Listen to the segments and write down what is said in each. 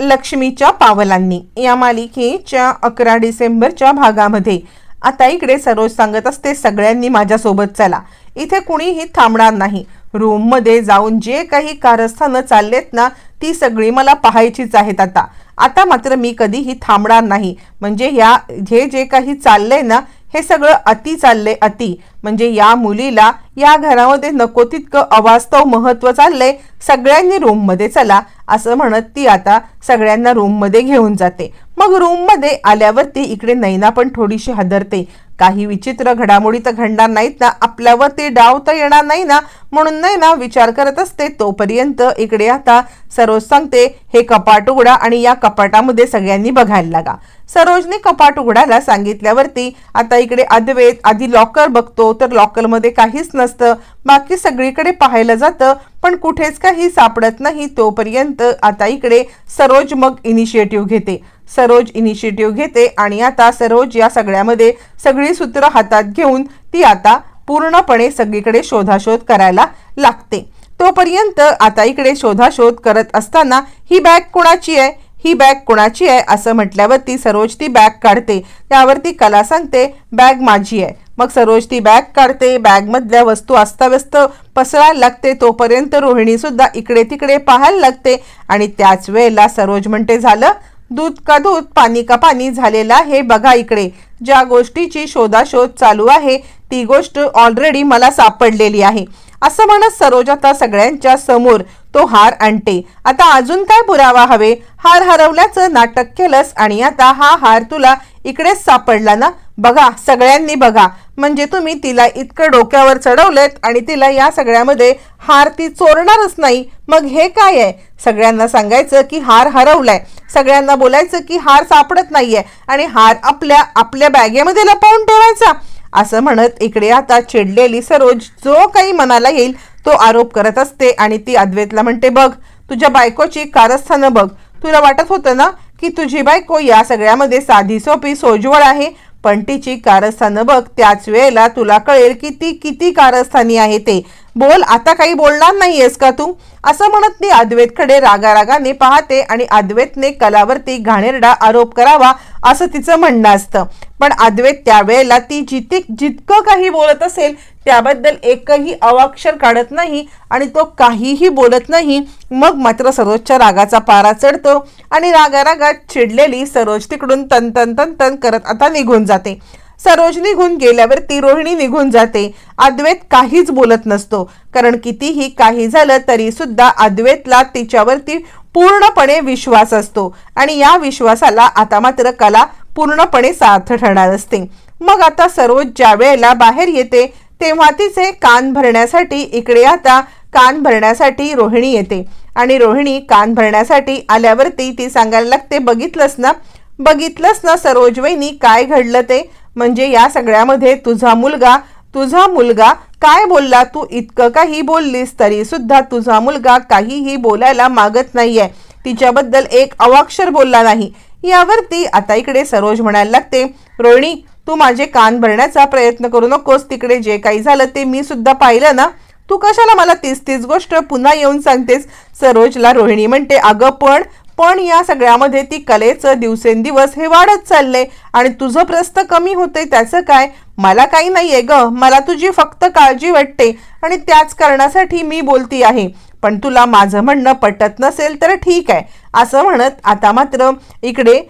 लक्ष्मीच्या पावलांनी. या मालिकेच्या अकरा डिसेंबरच्या भागामध्ये. आता इकडे सरोज सांगत असते सगळ्यांनी माझ्यासोबत चला. इथे कुणीही थांबणार नाही. रूममध्ये जाऊन जे काही कारस्थानं चाललेत ना ती सगळी मला पाहायचीच आहेत आता. आता मात्र मी कधीही थांबणार नाही. म्हणजे ह्या हे जे काही चाललंय ना हे सगळं अति चाललंय अति. म्हणजे या मुलीला या घरामध्ये नको तितकं अवास्तव महत्त्व चाललंय सगळ्यांनी रूममध्ये चला असं म्हणत ती आता सगळ्यांना रूममध्ये घेऊन जाते. मग रूममध्ये आल्यावरती इकडे नैना पण थोडीशी हादरते. काही विचित्र घडामोडी तर घडणार नाहीत ना आपल्यावर ते डाव तर येणार नाही ना म्हणून नाही ना विचार करत असते तोपर्यंत. इकडे आता सरोज सांगते हे कपाट उघडा आणि या कपाटामध्ये सगळ्यांनी बघायला लागा. सरोजने कपाट उघडायला सांगितल्यावरती आता इकडे अद्वैत आधी लॉकर बघतो तर लॉकरमध्ये काहीच नसतं. बाकी सगळीकडे पाहायला जातं पण कुठेच काही सापडत नाही. तोपर्यंत आता इकडे सरोज मग इनिशिएटिव्ह घेते. सरोज इनिशिएटिव्ह घेते आणि आता सरोज या सगळ्यामध्ये सगळी सूत्र हातात घेऊन ती आता पूर्णपणे सगळीकडे शोधाशोध करायला लागते. तोपर्यंत आता इकडे शोधाशोध करत असताना ही बॅग कोणाची आहे? ही बॅग कोणाची आहे? असं म्हटल्यावर ती सरोज ती बॅग काढते. त्यावरती कला सांगते बॅग माझी आहे. मग सरोज ती बॅग काढते बॅगमधल्या वस्तू अस्ताव्यस्त पसरायला लागते. तोपर्यंत रोहिणीसुद्धा इकडे तिकडे पाहायला लागते. आणि त्याच वेळेला सरोज म्हणते झालं? दूध का दूध पाणी का पाणी झालेलं आहे. बघा इकडे ज्या गोष्टीची शोधाशोध चालू आहे ती गोष्ट ऑलरेडी मला सापडलेली आहे. असं म्हणत सरोज आता सगळ्यांच्या समोर तो हार आणते. आता अजून काय पुरावा हवे? हार हरवल्याचं नाटक केलंस आणि आता हा हार तुला इकडेच सापडला ना? बघा सगळ्यांनी बघा. म्हणजे तुम्ही तिला इतकं डोक्यावर चढवलेत आणि तिला या सगळ्यामध्ये हार ती चोरणारच नाही. मग हे काय आहे? सगळ्यांना सांगायचं की हार हरवलाय. सगळ्यांना बोलायचं की हार सापडत नाहीये. आणि हार आपल्या आपल्या बॅगेमध्ये लपवून ठेवायचा. असं म्हणत इकडे आता चिडलेली सरोज जो काही मनाला येईल तो आरोप करत असते आणि ती अद्वैतला म्हणते बघ तुझ्या बायकोची कारस्थानं बघ. तुला वाटत होतं ना की तुझी बायको या सगळ्यामध्ये साधी सोपी सोजवळ आहे पण तिची कारस्थानं बघ त्याच वेळेला तुला कळेल की ती किती कारस्थानी आहे ते. बोल आता काही बोलणार नाहीयेस का तू? असं म्हणत ती अद्वैतकडे रागारागाने पाहते आणि अद्वैतने कलावरती घाणेरडा आरोप करावा असं तिचं म्हणणं असतं. पण अद्वैत त्यावेळेला ती जिथे जितकं काही बोलत असेल त्याबद्दल एकही अवाक्षर काढत नाही आणि तो काहीही बोलत नाही. मग मात्र सरोजच्या रागाचा पारा चढतो आणि रागारागात चिडलेली सरोज तिकडून तन तन तन तन करत आता निघून जाते. सरोज निघून गेल्यावर ती रोहिणी निघून जाते. अद्वैत काहीच बोलत नसतो. कारण कितीही काही झालं तरी सुद्धा अद्वैतला तिच्यावरती पूर्णपणे विश्वास असतो. आणि या विश्वासाला आता मात्र कला पूर्णपणे सार्थ ठरणार असते. मग आता सरोज ज्या वेळेला बाहेर येते तेव्हा तिचे कान भरण्यासाठी इकडे आता कान भरण्यासाठी रोहिणी येते. आणि रोहिणी कान भरण्यासाठी आल्यावरती ती सांगायला लागते बघितलंस ना? बघितलंस ना सरोज वहिनी काय घडलं ते? म्हणजे या सगळ्यामध्ये तुझा मुलगा तुझा मुलगा काय बोलला? तू इतकं काही बोललीस तरी सुद्धा तुझा मुलगा काहीही बोलायला मागत नाहीये. तिच्याबद्दल एक अवाक्षर बोलला नाही. यावरती आता इकडे सरोज म्हणायला लागते रोहिणी तू माझे कान भरण्याचा प्रयत्न करू नकोस तिकडे जे काही झालं ते मी सुद्धा पाहिलं ना. तू कशाला मला तीच तीच गोष्ट पुन्हा येऊन सांगतेस? सरोजला रोहिणी म्हणते अगं पण पण या सगळ्यामध्ये ती कलेचं दिवसेंदिवस हे वाढत चाललंय आणि तुझं प्रस्त कमी होतंय त्याचं काय? मला काही नाहीये ग. मला तुझी फक्त काळजी वाटते आणि त्याच कारणासाठी मी बोलती आहे पण तुला माझं म्हणणं पटत नसेल तर ठीक आहे. असं म्हणत आता मात्र इकडे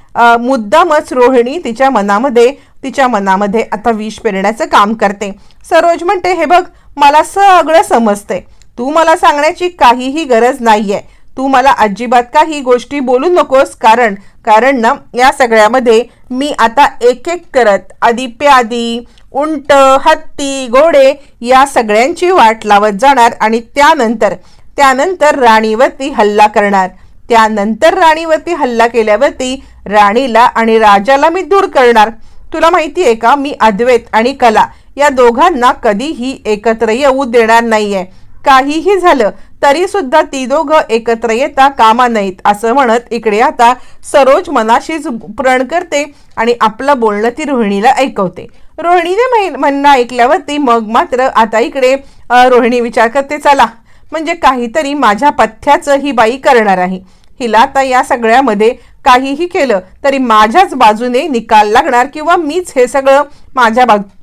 मुद्दामच रोहिणी तिच्या मनामध्ये तिच्या मनामध्ये आता विष पेरण्याचं काम करते. सरोज म्हणते हे बघ मला सगळं समजतंय. तू मला सांगण्याची काहीही गरज नाहीये. तू मला अजिबात काही गोष्टी बोलू नकोस. कारण कारण ना या सगळ्यामध्ये मी आता एक एक करत आधी प्यादी उंट हत्ती घोडे या सगळ्यांची वाट लावत जाणार आणि त्यानंतर त्यानंतर राणीवरती हल्ला करणार. त्यानंतर राणीवरती हल्ला केल्यावरती राणीला आणि राजाला मी दूर करणार. तुला माहिती आहे का? मी अद्वैत आणि कला या दोघांना कधीही एकत्र येऊ देणार नाहीये. काहीही झालं तरी सुद्धा ती दोघं एकत्र येता कामा नाहीत असं म्हणत इकडे आता सरोज मनाशीच प्रण करते आणि आपलं बोलणं ती रोहिणीला ऐकवते. रोहिणीने म्हणणं ऐकल्यावरती मग मात्र आता इकडे रोहिणी विचार करते चला. म्हणजे काहीतरी माझ्या पथ्याचं ही बाई करणार आहे. हिला आता या सगळ्यामध्ये काहीही केलं तरी माझ्याच बाजूने निकाल लागणार किंवा मीच हे सगळं माझ्या बाजू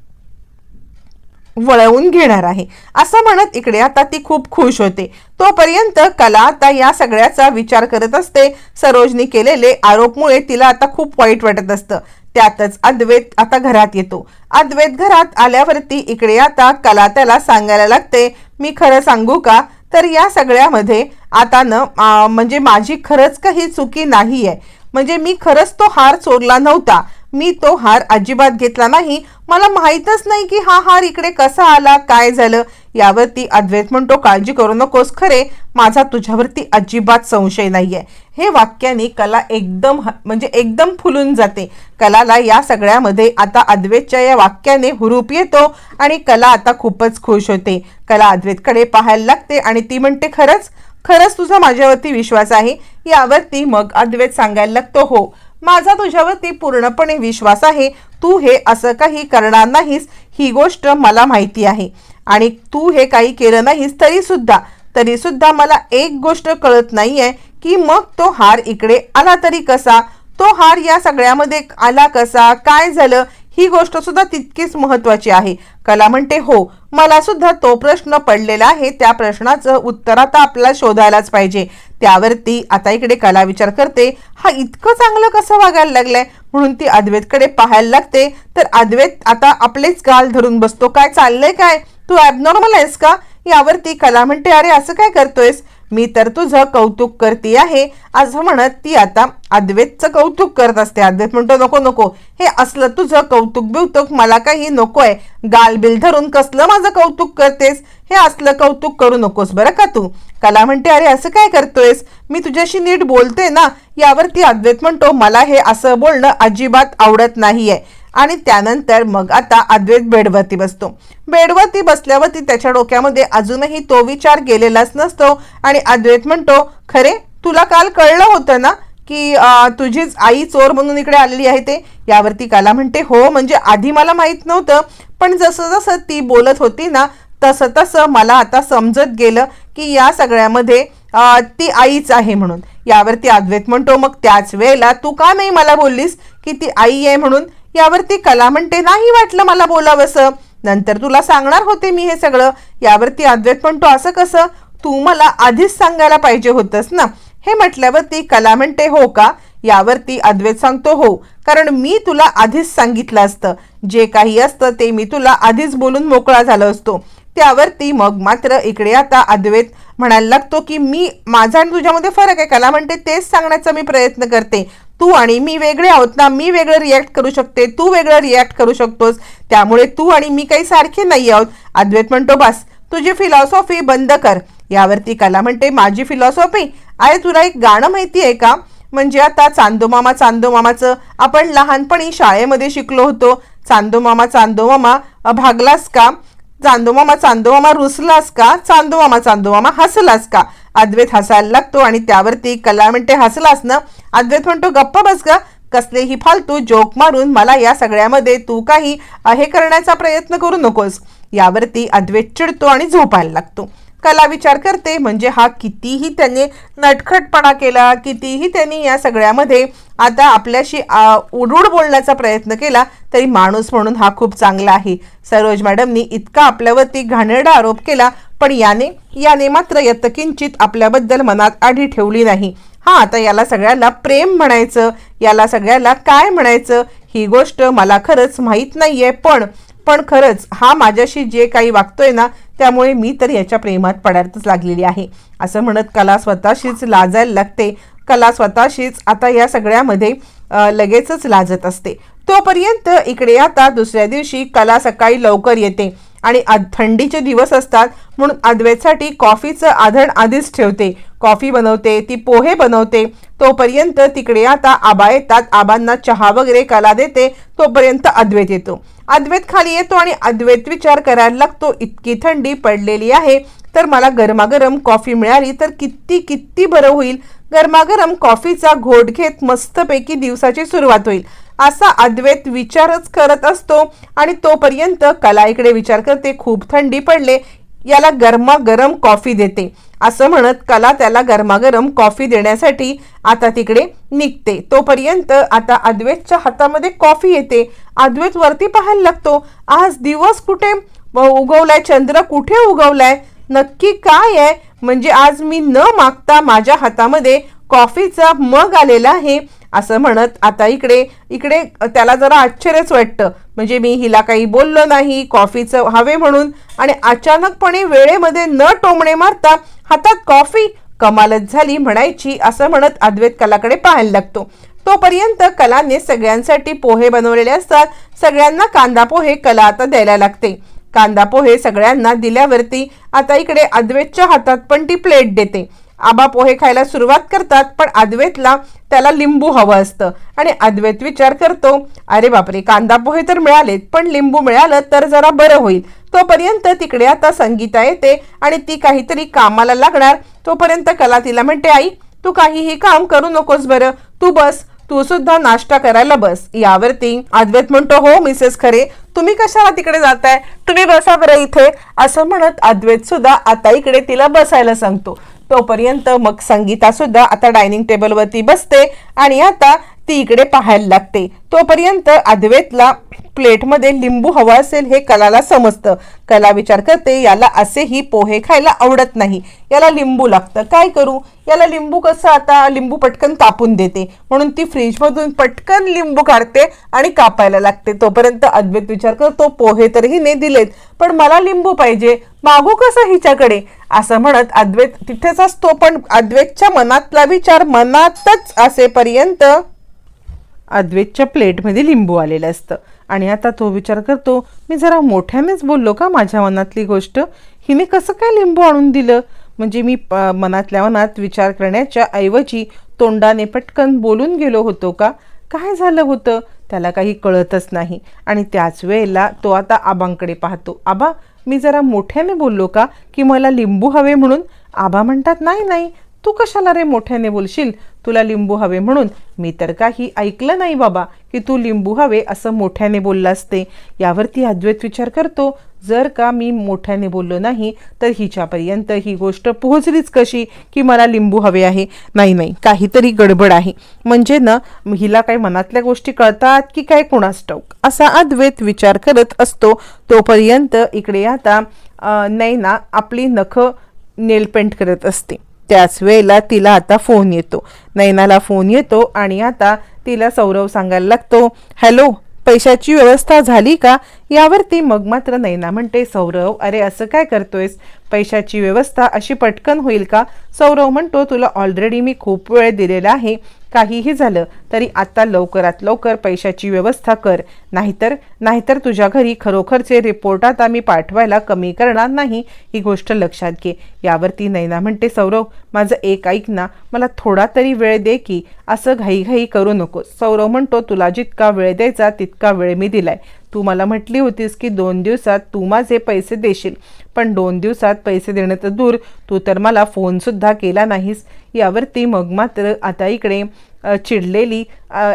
वळवून घेणार आहे. असं म्हणत इकडे आता ती खूप खुश होते. तोपर्यंत कला आता या सगळ्याचा विचार करत असते. सरोजनी केलेले आरोपमुळे तिला आता खूप वाईट वाटत असतं. त्यातच अद्वैत आता घरात येतो. अद्वैत घरात आल्यावरती इकडे आता कला त्याला सांगायला लागते मी खरं सांगू का? तर या सगळ्यामध्ये आता न म्हणजे माझी खरंच काही चुकी नाही आहे म्हणजे मी खरंच तो हार चोरला नव्हता. मी तो हार अजिबात घेतला नाही. मला माहीतच नाही की हा हार इकडे कसा आला काय झालं? यावरती अद्वैत म्हणतो काळजी करू नकोस खरे. माझा तुझ्यावरती अजिबात संशय नाही आहे हे वाक्याने कला एकदम ह- म्हणजे एकदम फुलून जाते. कलाला या सगळ्यामध्ये आता अद्वैतच्या या वाक्याने हुरूप येतो आणि कला आता खूपच खुश होते. कला अद्वैतकडे पाहायला लागते आणि ती म्हणते खरंच? खरंच तुझा माझ्यावरती विश्वास आहे? यावरती मग अद्वैत सांगायला लागतो हो. माझा तुझ्यावरती पूर्णपणे विश्वास आहे. तू हे असं काही करणार नाहीस. ही गोष्ट मला माहिती आहे. आणि तू हे काही केलं नाहीस तरीसुद्धा तरीसुद्धा मला एक गोष्ट कळत नाही आहे की मग तो हार इकडे आला तरी कसा? तो हार या सगळ्यामध्ये आला कसा? काय झालं? ही गोष्ट सुद्धा तितकीच महत्त्वाची आहे. कला म्हणते हो मला सुद्धा तो प्रश्न पडलेला आहे. त्या प्रश्नाचं उत्तर आता आपल्याला शोधायलाच पाहिजे. त्यावरती आता इकडे कला विचार करते. हा इतकं चांगलं कसं वागायला लागलंय? म्हणून ती अद्वैतकडे पाहायला लागते. तर अद्वैत आता आपलेच गाल धरून बसतो. काय चाललंय काय? तू ॲबनॉर्मल आहेस का? यावरती कला म्हणते अरे असं काय करतोयस? मी तर तुझं कौतुक करती आहे. असं म्हणत ती आता अद्वैतचं कौतुक करत असते. अद्वैत म्हणतो नको नको. हे असलं तुझं कौतुक बिवतुक मला काही नकोय. गालबिल धरून कसलं माझं कौतुक करतेस? हे असलं कौतुक करू नकोस बरं का तू? कला म्हणते अरे असं काय करतोयस? मी तुझ्याशी नीट बोलते ना यावरती अद्वैत म्हणतो मला हे असं बोलणं अजिबात आवडत नाहीये. आणि त्यानंतर मग आता अद्वैत बेडवरती बसतो. बेडवरती बसल्यावरती त्याच्या डोक्यामध्ये अजूनही तो विचार गेलेलाच नसतो आणि अद्वैत म्हणतो खरे तुला काल कळलं होतं ना की तुझीच आई चोर म्हणून इकडे आलेली आहे ते? यावरती काला म्हणते हो म्हणजे आधी मला माहीत नव्हतं पण जसं जसं ती बोलत होती ना तसं तसं मला आता समजत गेलं की या सगळ्यामध्ये ती आईच आहे म्हणून. यावरती अद्वैत म्हणतो मग त्याच वेळेला तू का नाही मला बोललीस की ती आई आहे म्हणून? यावरती कला म्हणते नाही वाटलं मला बोलावंसं. नंतर तुला सांगणार होते मी हे सगळं. यावरती अद्वैत म्हणतो असं कसं? तू मला आधीच सांगायला पाहिजे होतंस ना. हे म्हटल्यावरती कला म्हणते हो का? यावरती अद्वैत सांगतो हो. कारण मी तुला आधीच सांगितलं असतं. जे काही असतं ते मी तुला आधीच बोलून मोकळा झालो असतो. त्यावरती मग मात्र इकडे आता अद्वैत म्हणायला लागतो की मी माझा आणि तुझ्यामध्ये फरक आहे. कला म्हणते तेच सांगण्याचा मी प्रयत्न करते. तू आणि मी वेगळे आहोत ना मी वेगळं रिॲक्ट करू शकते तू वेगळं रिॲक्ट करू शकतोस. त्यामुळे तू आणि मी काही सारखे नाही आहोत. अद्वैत म्हणतो बस तुझी फिलॉसॉफी बंद कर. यावरती कला म्हणते माझी फिलॉसॉफी अरे तुला एक गाणं माहिती आहे का? म्हणजे आता चांदोमामा चांदोमामाचं आपण लहानपणी शाळेमध्ये शिकलो होतो. चांदोमामा चांदोमामा भागलास का? चांदोमामा चांदोमामा रुसलास का? चांदोमामा चांदोमामा हसलास का? अद्वैत हसायला लागतो आणि त्यावरती कला म्हणते हसलास ना अद्वैत म्हणतो गप्पा बस का कसलेही फालतू जोक मारून मला या सगळ्यामध्ये तू काही हे करण्याचा प्रयत्न करू नकोस. यावरती अद्वैत चिडतो आणि झोपायला लागतो. कला विचार करते म्हणजे हा कितीही त्याने नटखटपणा केला कितीही त्यांनी या सगळ्यामध्ये आता आपल्याशी उडूड बोलण्याचा प्रयत्न केला तरी माणूस म्हणून हा खूप चांगला आहे. सरोज मॅडमनी इतका आपल्यावरती घाणेरडा आरोप केला पण याने याने मात्र यत्किंचित आपल्याबद्दल मनात आधी ठेवली नाही. हा आता याला सगळ्याला प्रेम म्हणायचं याला सगळ्याला काय म्हणायचं ही गोष्ट मला खरंच माहीत नाही आहे पण पण खरंच हा माझ्याशी जे काही वागतोय ना त्यामुळे मी तर याच्या प्रेमात पडायलाच लागलेली आहे. असं म्हणत कला स्वतःशीच लाजायला लागते. कला स्वतःशीच आता या सगळ्यामध्ये लगेचच लाजत असते. तोपर्यंत इकडे आता दुसऱ्या दिवशी कला सकाळी लवकर येते. आणि आ- थंडीचे दिवस असतात म्हणून अद्वैतसाठी कॉफीचं आधण आधीच ठेवते. कॉफी बनवते ती पोहे बनवते तोपर्यंत तिकडे आता आबा येतात. आबांना चहा वगैरे कला देते तोपर्यंत अद्वैत येतो. अद्वैत खाली येतो आणि अद्वैत विचार करायला लागतो इतकी थंडी पडलेली आहे तर मला गरमागरम कॉफी मिळाली तर किती किती बरं होईल. गरमागरम कॉफीचा घोट घेत मस्तपैकी दिवसाची सुरुवात होईल. असा अद्वैत विचारच करत असतो आणि तोपर्यंत कला इकडे विचार करते खूप थंडी पडले याला गरमागरम कॉफी देते. असं म्हणत कला त्याला गरमागरम कॉफी देण्यासाठी आता तिकडे निघते. तोपर्यंत आता अद्वैतच्या हातामध्ये कॉफी येते. अद्वैत वरती पाहायला लागतो आज दिवस कुठे? उगवलाय चंद्र कुठे उगवलाय? नक्की काय आहे? म्हणजे आज मी न मागता माझ्या हातामध्ये कॉफीचा मग आलेला आहे. असं म्हणत आता इकडे इकडे त्याला जरा आश्चर्यच वाटतं. म्हणजे मी हिला काही बोललो नाही कॉफीचं हवे म्हणून. आणि अचानकपणे वेळेमध्ये न टोमणे मारता हातात कॉफी कमालच झाली म्हणायची असं म्हणत अद्वैत कलाकडे पाहायला लागतो. तोपर्यंत कलाने सगळ्यांसाठी पोहे बनवलेले असतात. सगळ्यांना कांदा पोहे कला आता द्यायला लागते. कांदा पोहे सगळ्यांना दिल्यावरती आता इकडे अद्वैतच्या हातात पण ती प्लेट देते. आबा पोहे खायला सुरुवात करतात पण अद्वैतला त्याला लिंबू हवं असतं. आणि अद्वैत विचार करतो अरे बापरे कांदा पोहे तर मिळालेत पण लिंबू मिळालं तर जरा बरं होईल. तोपर्यंत तिकडे आता संगीता येते आणि ती काहीतरी कामाला लागणार. तोपर्यंत कला तिला म्हणते आई तू काहीही काम करू नकोस बरं. तू बस तू सुद्धा नाश्ता करायला बस. यावरती अद्वैत म्हणतो हो मिसेस खरे तुम्ही कशाला तिकडे जाताय? तुम्ही बसा बरं इथे. असं म्हणत अद्वैत सुद्धा आता इकडे तिला बसायला सांगतो. तोपर्यंत मग संगीता सुद्धा आता डायनिंग टेबलवरती बसते आणि आता ती इकडे पाहायला लागते. तोपर्यंत अद्वैतला प्लेटमध्ये लिंबू हवा असेल हे कलाला समजतं. कला विचार करते याला असेही पोहे खायला आवडत नाही. याला लिंबू लागतं. काय करू? याला लिंबू कसं आता लिंबू पटकन कापून देते. म्हणून ती फ्रीजमधून पटकन लिंबू काढते आणि कापायला लागते. तोपर्यंत अद्वैत विचार करतो पोहे तर हिने दिलेत पण मला लिंबू पाहिजे. मागू कसं हिच्याकडे? असं म्हणत अद्वैत तिथेच असतो पण अद्वैतच्या मनातला विचार मनातच असेपर्यंत अद्वैतच्या प्लेटमध्ये लिंबू आलेलं असतं. आणि आता तो विचार करतो मी जरा मोठ्यानेच बोललो का माझ्या मनातली गोष्ट? हिने कसं काय लिंबू आणून दिलं? म्हणजे मी प- मनातल्या मनात विचार करण्याच्या ऐवजी तोंडाने पटकन बोलून गेलो होतो का? काय झालं होतं? त्याला काही कळतच नाही. आणि त्याच वेळेला तो आता आबांकडे पाहतो. आबा मी जरा मोठ्याने बोललो का? की मला लिंबू हवे म्हणून आबा म्हणतात नाही नाही तू कशाला रे मोठ्याने बोलशील? तुला लिंबू हवे म्हणून. मी तर काही ऐकलं नाही बाबा की तू लिंबू हवे असं मोठ्याने बोलला असते. यावरती अद्वैत विचार करतो. जर का मी मोठ्याने बोललो नाही तर हिच्यापर्यंत ही गोष्ट पोहोचलीच कशी की मला लिंबू हवे आहे? नाही नाही काहीतरी गडबड आहे. म्हणजे ना हिला काही मनातल्या गोष्टी कळतात की काय कोणास ठाऊक? असा अद्वैत विचार करत असतो. तोपर्यंत इकडे आता नैना आपली नखं नेलपेंट करत असते. त्याच वेळेला तिला आता फोन येतो. नैनाला फोन येतो आणि आता तिला सौरव सांगायला लागतो हॅलो पैशाची व्यवस्था झाली का? यावरती मग मात्र नैना म्हणते सौरव अरे असं काय करतोयस? पैशाची व्यवस्था अशी पटकन होईल का? सौरव म्हणतो तुला ऑलरेडी मी खूप वेळ दिलेला आहे. काहीही झालं तरी आता लवकरात लवकर पैशाची व्यवस्था कर. नाहीतर नाहीतर तुझ्या घरी खरोखरचे रिपोर्ट आता मी पाठवायला कमी करणार नाही ही गोष्ट लक्षात घे. यावरती नैना म्हणते सौरव माझं एक ऐक ना मला थोडा तरी वेळ दे की असं घाईघाई करू नको सौरव म्हणतो तुला जितका वेळ द्यायचा तितका वेळ मी दिलाय. तू मला म्हटली होतीस की दोन दिवसात तू माझे पैसे देशील. पण दोन दिवसात पैसे देणं तर दूर. तू तर मला फोनसुद्धा केला नाहीस. यावरती मग मात्र आता इकडे चिडलेली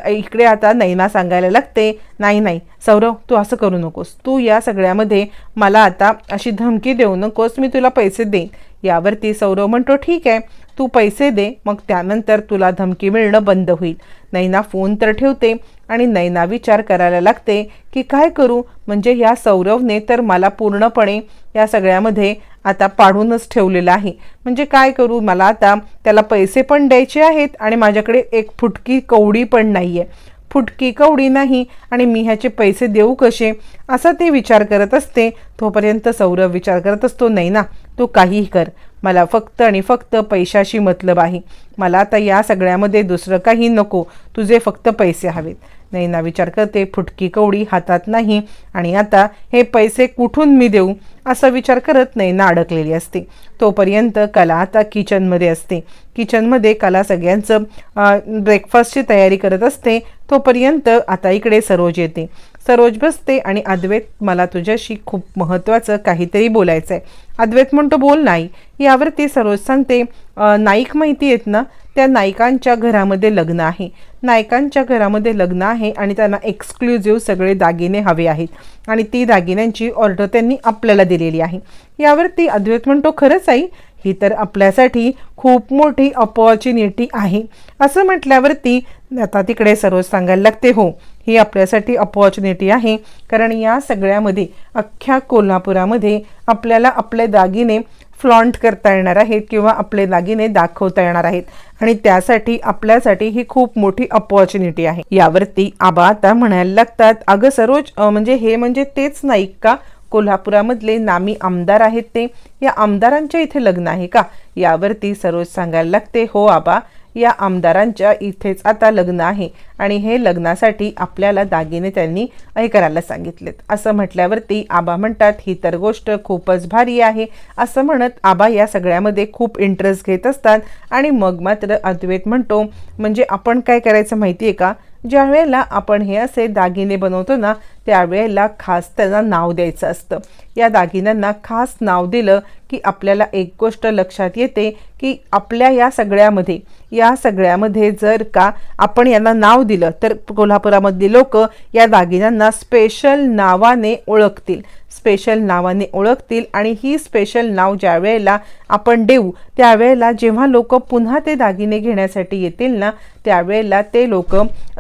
इकडे आता नैना सांगायला लागते नाही नाही सौरव तू असं करू नकोस. तू या सगळ्यामध्ये मला आता अशी धमकी देऊ नकोस. मी तुला पैसे देईन. यावरती सौरव म्हणतो ठीक आहे तू पैसे दे. मग त्यानंतर तुला धमकी मिळणं बंद होईल. नैना फोन तर ठेवते आणि नैना विचार करायला लागते की काय करू? म्हणजे या सौरवने तर मला पूर्णपणे या सगळ्यामध्ये आता पाडूनच ठेवलेलं आहे. म्हणजे काय करू? मला आता त्याला पैसे पण द्यायचे आहेत आणि माझ्याकडे एक फुटकी कवडी पण नाही आहे फुटकी कवडी नाही आणि मी ह्याचे पैसे देऊ कसे? असा ते विचार करत असते. तोपर्यंत सौरभ विचार करत असतो नाही ना तू काहीही कर. मला फक्त आणि फक्त पैशाशी मतलब आहे. मला आता या सगळ्यामध्ये दुसरं काही नको. तुझे फक्त पैसे हवेत. नैना विचार करते फुटकी कवडी हातात नाही आणि आता हे पैसे कुठून मी देऊ? असा विचार करत नैना अडकलेली असते. तोपर्यंत कला आता किचनमध्ये असते. किचनमध्ये कला सगळ्यांचं ब्रेकफास्टची तयारी करत असते. तोपर्यंत आता इकडे सरोज येते. सरोज बसते आणि अद्वैत. मला तुझ्याशी खूप महत्त्वाचं काहीतरी बोलायचं आहे अद्वैत म्हणतो बोल नाही यावरती सरोज सांगते नाईक माहिती आहेत ना त्या नायकांच्या घरामध्ये लग्न आहे. नायकांच्या घरामध्ये लग्न आहे आणि त्यांना एक्सक्लुझिव्ह सगळे दागिने हवे आहेत आणि ती दागिन्यांची ऑर्डर त्यांनी आपल्याला दिलेली आहे. यावरती अद्वैत म्हणतो खरंच आई ही तर आपल्यासाठी खूप मोठी अपॉर्च्युनिटी आहे. असं म्हटल्यावरती आता तिकडे सरोज सांगायला लागते हो ही आपल्यासाठी अपॉर्च्युनिटी आहे. कारण या सगळ्यामध्ये अख्ख्या कोल्हापुरामध्ये आपल्याला आपले दागिने फ्लॉन्ट करता येणार आहेत किंवा आपले दागिने दाखवता येणार आहेत. आणि त्यासाठी आपल्यासाठी ही खूप मोठी अपॉर्च्युनिटी आहे. यावरती आबा आता म्हणायला लागतात अगं सरोज म्हणजे हे म्हणजे तेच नाही का? कोल्हापुरामधले नामी आमदार आहेत ते. या आमदारांच्या इथे लग्न आहे का? यावरती सरोज सांगायला लागते हो आबा. या आमदारांच्या इथेच आता लग्न आहे आणि हे लग्नासाठी आपल्याला दागिने त्यांनी हे करायला सांगितलेत. असं म्हटल्यावरती आबा म्हणतात ही तर गोष्ट खूपच भारी आहे. असं म्हणत आबा या सगळ्यामध्ये खूप इंटरेस्ट घेत असतात आणि मग मात्र अद्वैत म्हणतो म्हणजे आपण काय करायचं माहिती आहे का? ज्यावेळेला आपण हे असे दागिने बनवतो ना त्यावेळेला खास त्यांना नाव द्यायचं असतं. या दागिन्यांना खास नाव दिलं की आपल्याला एक गोष्ट लक्षात येते की आपल्या या सगळ्यामध्ये या सगळ्यामध्ये जर का आपण यांना नाव दिलं तर कोल्हापुरामधली लोक या दागिन्यांना स्पेशल नावाने ओळखतील. स्पेशल नावाने ओळखतील आणि ही स्पेशल नाव ज्या वेळेला आपण देऊ त्यावेळेला जेव्हा लोक पुन्हा ते दागिने घेण्यासाठी येतील ना त्यावेळेला ते लोक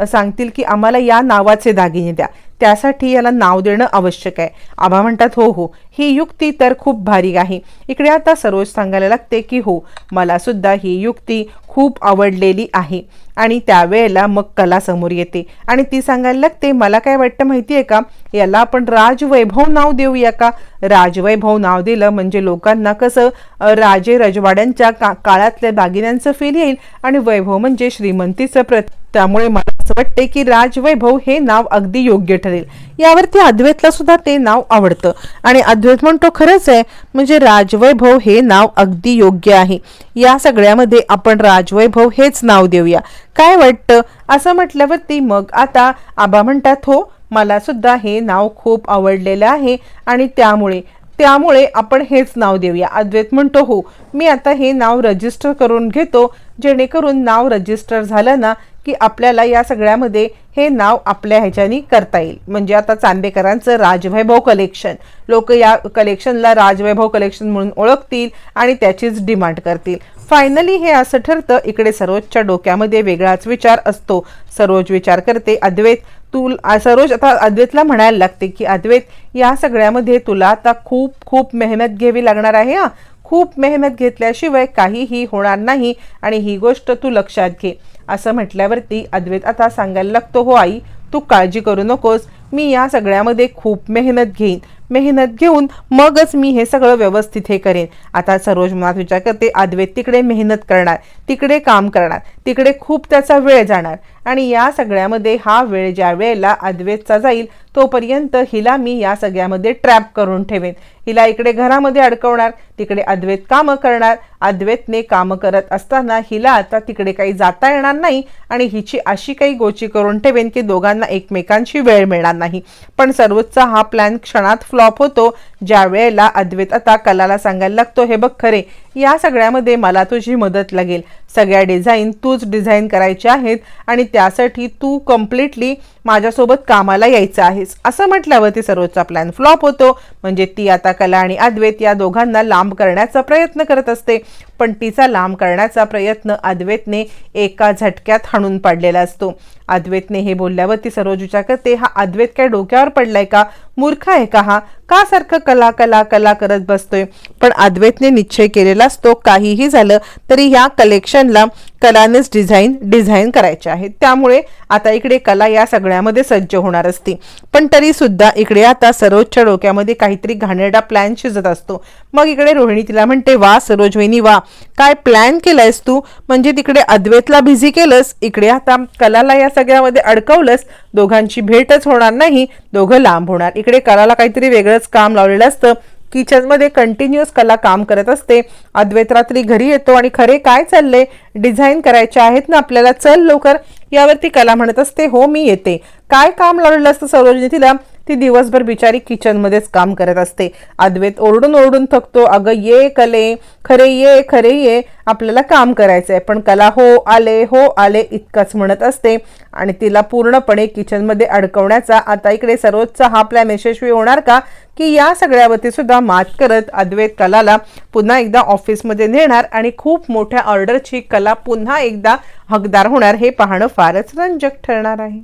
सांगतील की आम्हाला या नावाचे दागिने द्या. त्यासाठी याला नाव देणं आवश्यक आहे. आबा म्हणतात हो हो ही युक्ती तर खूप भारी आहे. इकडे आता सरोज सांगायला लागते की हो मला सुद्धा ही युक्ती खूप आवडलेली आहे. आणि त्यावेळेला मग कला समोर येते. आणि ती सांगायला लागते मला काय वाटतं माहिती आहे का? याला आपण राजवैभव नाव देऊया का? राजवैभव नाव दिलं म्हणजे लोकांना कसं राजे रजवाड्यांच्या का काळातल्या दागिन्यांचं फील येईल आणि वैभव म्हणजे श्रीमंतीचं प्रत त्यामुळे मला असं वाटते की राजवैभव हे नाव अगदी योग्य ठरेल. यावरती अद्वैतला सुद्धा ते नाव आवडतं. आणि अद्वैत म्हणतो खरंच आहे म्हणजे राजवैभव हे नाव अगदी योग्य आहे. या सगळ्यामध्ये आपण राजवैभव हेच नाव देऊया. काय वाटतं? असं म्हटल्यावरती मग आता आबा म्हणतात हो मला सुद्धा हे नाव खूप आवडलेलं आहे आणि त्यामुळे त्यामुळे आपण हेच नाव देऊया. अद्वैत म्हणतो हो मी आता हे नाव रजिस्टर करून घेतो जेणेकरून नाव रजिस्टर झालं ना की आपल्याला या सगळ्यामध्ये हे नाव आपल्या ह्याच्यानी करता येईल. म्हणजे आता चांदेकरांचं राजवैभव कलेक्शन लोक या कलेक्शनला राजवैभव कलेक्शन म्हणून ओळखतील आणि त्याचीच डिमांड करतील. फायनली हे असं ठरतं इकडे सरोजच्या डोक्यामध्ये वेगळाच विचार असतो. सरोज विचार करते अद्वैत तू सरोज आता अद्वैतला म्हणायला लागते की अद्वैत या सगळ्यामध्ये तुला आता खूप खूप मेहनत घ्यावी लागणार आहे हां. खूप मेहनत घेतल्याशिवाय काहीही होणार नाही आणि ही गोष्ट तू लक्षात घे. असं म्हटल्यावरती अद्वैत आता सांगायला लागतो हो आई तू काळजी करू नकोस. मी या सगळ्यामध्ये खूप मेहनत घेईन. मेहनत घेऊन मगच मी हे सगळं व्यवस्थित हे करेन. आता सरोज मनात विचार करते अद्वैत तिकडे मेहनत करणार तिकडे काम करणार तिकडे खूप त्याचा वेळ जाणार. आणि या सगळ्यामध्ये हा वेळ ज्या वेळेला अद्वेतचा जाईल तोपर्यंत हिला मी या सगळ्यामध्ये ट्रॅप करून ठेवेन. हिला इकडे घरामध्ये अडकवणार तिकडे अद्वैत कामं करणार. अद्वैतने कामं करत असताना हिला आता तिकडे काही जाता येणार नाही आणि हिची अशी काही गोची करून ठेवेन की दोघांना एकमेकांशी वेळ मिळणार नाही. पण सर्वोच्च हा प्लॅन क्षणात फ्लॉप होतो. ज्या वेळेला अद्वैत आता कलाला सांगायला लागतो हे बघ खरे या सगळ्यामध्ये मला तुझी मदत लागेल. सगळ्या डिझाईन तूच डिझाईन करायच्या आहेत आणि त्यासाठी तू कम्प्लिटली माझ्यासोबत कामाला यायचं आहेस. असं म्हटल्यावरती सरोजचा प्लॅन फ्लॉप होतो. म्हणजे ती आता कला आणि अद्वैत या दोघांना लांब करण्याचा प्रयत्न करत असते. पण तिचा लांब करण्याचा प्रयत्न अद्वैतने एका झटक्यात हाणून पाडलेला असतो. अद्वैतने हे बोलल्यावरती सरोज विचार करते हा अद्वैत काय डोक्यावर पडलाय का? मूर्ख आहे का हा? का सारखं कला कला कला करत बसतोय? पण अद्वैतने निश्चय केलेला असतो काहीही झालं तरी ह्या कलेक्शनला कलानेच डिझाईन डिझाईन करायचे आहेत. त्यामुळे आता इकडे कला या सगळ्यामध्ये सज्ज होणार असते. पण तरी सुद्धा इकडे आता सरोजच्या डोक्यामध्ये काहीतरी घाणेरडा प्लॅन शिजत असतो. मग इकडे रोहिणी तिला म्हणते वा सरोज वहिनी वा. काय प्लॅन केलायस तू? म्हणजे तिकडे अद्वैतला बिझी केलंस? इकडे आता कलाला या सगळ्यामध्ये अडकवलंस. दोघांची भेटच होणार नाही. दोघं लांब होणार. इकडे कलाला काहीतरी वेगळंच काम लावलेलं असतं. किचनमध्ये कंटिन्युअस कला काम करत असते. अद्वैत रात्री घरी येतो आणि खरे काय चालले? डिझाईन करायचे आहेत ना आपल्याला? चल लवकर. यावरती कला म्हणत असते हो मी येते. काय काम लावलेलं असतं सरोजनी तिला? ती दिवसभर बिचारी किचनमध्येच काम करत असते. अद्वैत ओरडून ओरडून थकतो. अगं ये कले. खरे ये खरे ये. आपल्याला काम करायचंय. पण कला हो आले हो आले इतकंच म्हणत असते. आणि तिला पूर्णपणे किचनमध्ये अडकवण्याचा आता इकडे सर्वोच्च हा प्लॅन यशस्वी होणार का? की या सगळ्यावरती सुद्धा मात करत अद्वैत कलाला पुन्हा एकदा ऑफिसमध्ये नेणार आणि खूप मोठ्या ऑर्डरची कला पुन्हा एकदा हकदार होणार हे पाहणं फारच रंजक ठरणार आहे.